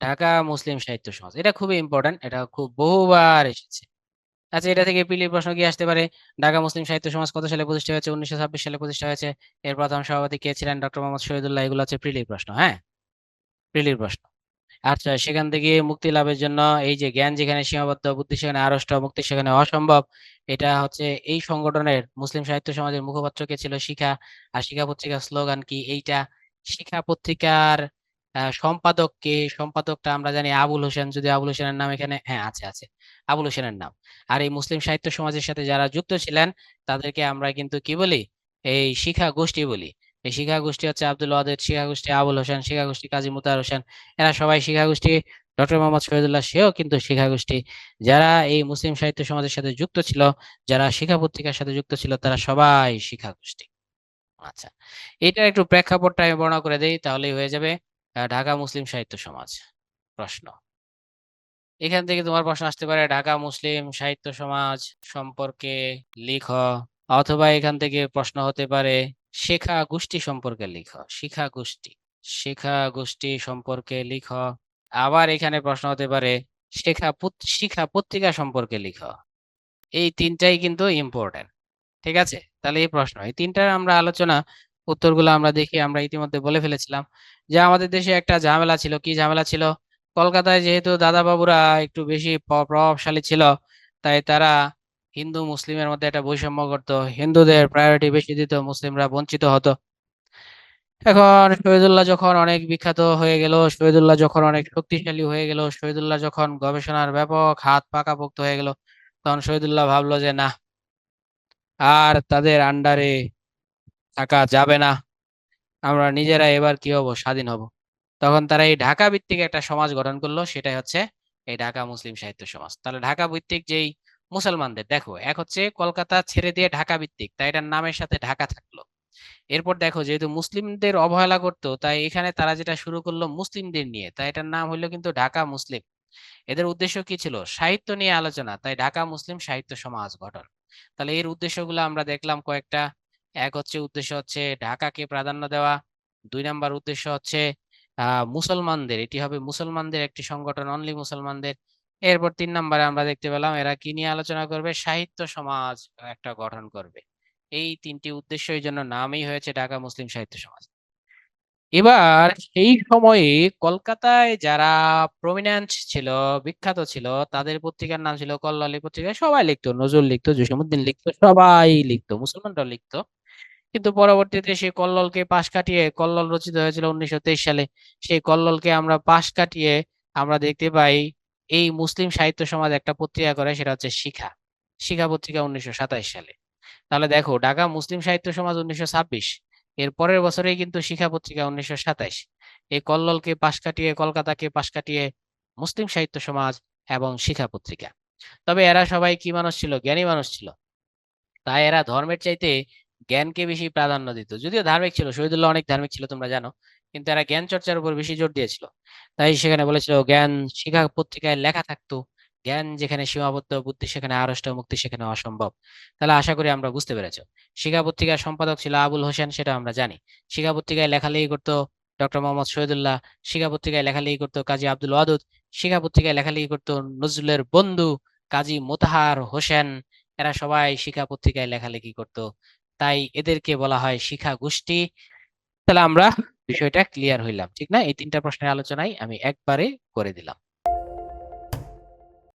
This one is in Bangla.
ঢাকা মুসলিম সাহিত্য সমাজ। এটা খুবই ইম্পর্টেন্ট এটা খুব বহুবার এসেছে। আচ্ছা এটা থেকে পিলির প্রশ্ন কি আসতে পারে? ঢাকা মুসলিম সাহিত্য সমাজ কত সালে প্রতিষ্ঠা হয়েছে? উনিশশো ছাব্বিশ সালে প্রতিষ্ঠা হয়েছে? এর প্রথম সভাপতি কে ছিলেন? ডক্টর মোহাম্মদ শহীদুল্লাহ? এগুলো হচ্ছে প্রিলির প্রশ্ন হ্যাঁ? প্রিলির প্রশ্ন। আচ্ছা সেখান থেকে মুক্তি লাভের জন্য এই যে জ্ঞান যেখানে সীমাবদ্ধ, বুদ্ধি সেখানে আড়ষ্ট, মুক্তি সেখানে অসম্ভব, এটা হচ্ছে এই সংগঠনের মুসলিম সাহিত্য সমাজের মুখপাত্র কে ছিল শিখা। আর শিখা পত্রিকার স্লোগান কি? এইটা শিখা পত্রিকার সম্পাদক কে সম্পাদকটা আমরা জানি আবুল হোসেন। যদি আবুল হোসেনের নাম এখানে হ্যাঁ আছে আছে। আবুল হোসেনের নাম। আর এই মুসলিম সাহিত্য সমাজের সাথে যারা যুক্ত ছিলেন, তাদেরকে আমরা কিন্তু কি বলি? এই শিখা গোষ্ঠী বলি। এই শিখা গোষ্ঠী হচ্ছে আব্দুল ওয়াদেদ শিখা গোষ্ঠী আবুল হোসেন, শিখা গোষ্ঠী কাজী মুতার হোসেন। এরা সবাই শিখা গোষ্ঠী, ডক্টর মোহাম্মদ শহীদুল্লাহ সেও কিন্তু শিখা গোষ্ঠী। যারা এই মুসলিম সাহিত্য সমাজের সাথে যুক্ত ছিল, যারা শিখা পত্রিকার সাথে যুক্ত ছিল, তারা সবাই শিখা গোষ্ঠী। আচ্ছা এটার একটু প্রেক্ষাপটটা আমি বর্ণনা করে দেই, তাহলেই হয়ে যাবে। ঢাকা মুসলিম সাহিত্য সমাজ প্রশ্ন। এখান থেকে তোমার প্রশ্ন আসতে পারে, ঢাকা মুসলিম সাহিত্য সমাজ সম্পর্কে লিখ, অথবা এখান থেকে প্রশ্ন হতে পারে, শেখা গোষ্ঠী সম্পর্কে লিখ, শিখা গোষ্ঠী শিখা গোষ্ঠী সম্পর্কে লিখ। আবার এখানে প্রশ্ন হতে পারে, শেখা শিখা পত্রিকা সম্পর্কে লিখ। এই তিনটাই কিন্তু ইম্পর্টেন্ট ঠিক আছে? তাহলে এই প্রশ্ন, এই তিনটার আমরা আলোচনা উত্তরগুলো আমরা দেখি, আমরা ইতিমধ্যে বলে ফেলেছিলাম। যে আমাদের দেশে একটা ঝামেলা ছিল। কি ঝামেলা ছিল? কলকাতায় যেহেতু দাদা বাবুরা একটু বেশি প্রভাবশালী ছিল, তাই তারা হিন্দু মুসলিমের মধ্যে একটা বৈষম্য করতো। হিন্দুদের প্রায়োরিটি বেশি দিত, মুসলিমরা বঞ্চিত হতো। এখন শহীদুল্লাহ যখন অনেক বিখ্যাত হয়ে গেল, শহীদুল্লাহ যখন অনেক শক্তিশালী হয়ে গেল, শহীদুল্লাহ যখন গবেষণার ব্যাপক হাত পাকাপোক্ত হয়ে গেল, তখন শহীদুল্লাহ ভাবলো যে, না, আর তাদের আন্ডারে থাকা যাবে না। আমরা নিজেরা এবার কি হব? স্বাধীন হব। তখন তারা এই ঢাকা ভিত্তিক একটা সমাজ গঠন করল, সেটাই হচ্ছে এই ঢাকা মুসলিম সাহিত্য সমাজ। তাহলে ঢাকা ভিত্তিক যেই মুসলমানদের, দেখো, এক হচ্ছে কলকাতা ছেড়ে দিয়ে ঢাকা ভিত্তিক, তাই এটার নামের সাথে ঢাকা থাকল। এরপর দেখো, যেহেতু মুসলিমদের অবহেলা করতো, তাই এখানে তারা যেটা শুরু করল মুসলিমদের নিয়ে। তাই এটার নাম হলো কিন্তু ঢাকা মুসলিম। এদের উদ্দেশ্য কি ছিল? সাহিত্য নিয়ে আলোচনা, তাই ঢাকা মুসলিম সাহিত্য সমাজ গঠন। তাহলে এর উদ্দেশ্যগুলো আমরা দেখলাম কয়েকটা। এক হচ্ছে উদ্দেশ্য হচ্ছে ঢাকাকে প্রাধান্য দেওয়া, দুই নাম্বার উদ্দেশ্য হচ্ছে মুসলমানদের, এটি হবে মুসলমানদের একটি সংগঠন অনলি মুসলমানদের। এরপর তিন নাম্বারে আমরা দেখতে পেলাম এরা কি নিয়ে আলোচনা করবে? সাহিত্য সমাজ একটা গঠন করবে। এই তিনটি উদ্দেশ্য এই জন্য নামই হয়েছে ঢাকা মুসলিম সাহিত্য সমাজ। এবার সেই সময়ে কলকাতায় যারা প্রমিনেন্ট ছিল, বিখ্যাত ছিল, তাদের পত্রিকার নাম ছিল কল্লোলী পত্রিকা। সবাই লিখতো, নজরুল লিখতো, জসীমউদ্দিন লিখতো, সবাই লিখতো, মুসলমানরাও লিখতো। কিন্তু পরবর্তীতে সেই কল্লোলকে পাশ কাটিয়ে, কল্লোল রচিত হয়েছিল উনিশশো তেইশ সালে। সেই কল্লোলকে আমরা পাশ কাটিয়ে আমরা দেখতে পাই এই মুসলিম সাহিত্য সমাজ একটা পত্রিকা করে, সেটা হচ্ছে শিখা। শিখা পত্রিকা উনিশশো সালে। তাহলে দেখো, ঢাকা মুসলিম সাহিত্য সমাজ উনিশশো ছাব্বিশ, এর পরের বছরেই কিন্তু শিখা পত্রিকা উনিশশো সাতাইশ। এই কল্লোলকে পাশ কাটিয়ে, কলকাতাকে পাশ কাটিয়ে মুসলিম সাহিত্য সমাজ এবং শিখা পত্রিকা। তবে এরা সবাই কি মানুষ ছিল? জ্ঞানী মানুষ ছিল। তাই এরা ধর্মের চাইতে জ্ঞানকে বেশি প্রাধান্য দিত। যদিও ধার্মিক ছিল, শহীদুল্লাহ অনেক ধার্মিক ছিল, তোমরা জানো, কিন্তু এরা জ্ঞান চর্চার উপর বেশি জোর দিয়েছিল। তাই সেখানে বলেছিল, জ্ঞান শিখা পত্রিকায় লেখা থাকতো। জ্ঞান যেখানে সীমাবদ্ধ বুদ্ধি, সেখানে আড়ষ্ট মুক্তি, সেখানে অসম্ভব। তাহলে আশা করি আমরা বুঝতে পেরেছ। শিখা পত্রিকার সম্পাদক ছিল আবুল হোসেন, সেটা আমরা জানি। শিখা পত্রিকায় লেখালেখি করতো ডক্টর মোহাম্মদ শহীদুল্লাহ, শিখা পত্রিকায় লেখালেখি করতো কাজী আব্দুল ওয়াদুদ, শিখা পত্রিকায় লেখালেখি করতো নজরুলের বন্ধু কাজী মোতাহার হোসেন। এরা সবাই শিখা পত্রিকায় লেখালেখি করতো। তাই এদেরকে বলা হয় শিখা গোষ্ঠী। তাহলে আমরা বিষয়টা ক্লিয়ার হইলাম, ঠিক না? এই তিনটা প্রশ্নের আলোচনায় আমি একবারে করে দিলাম।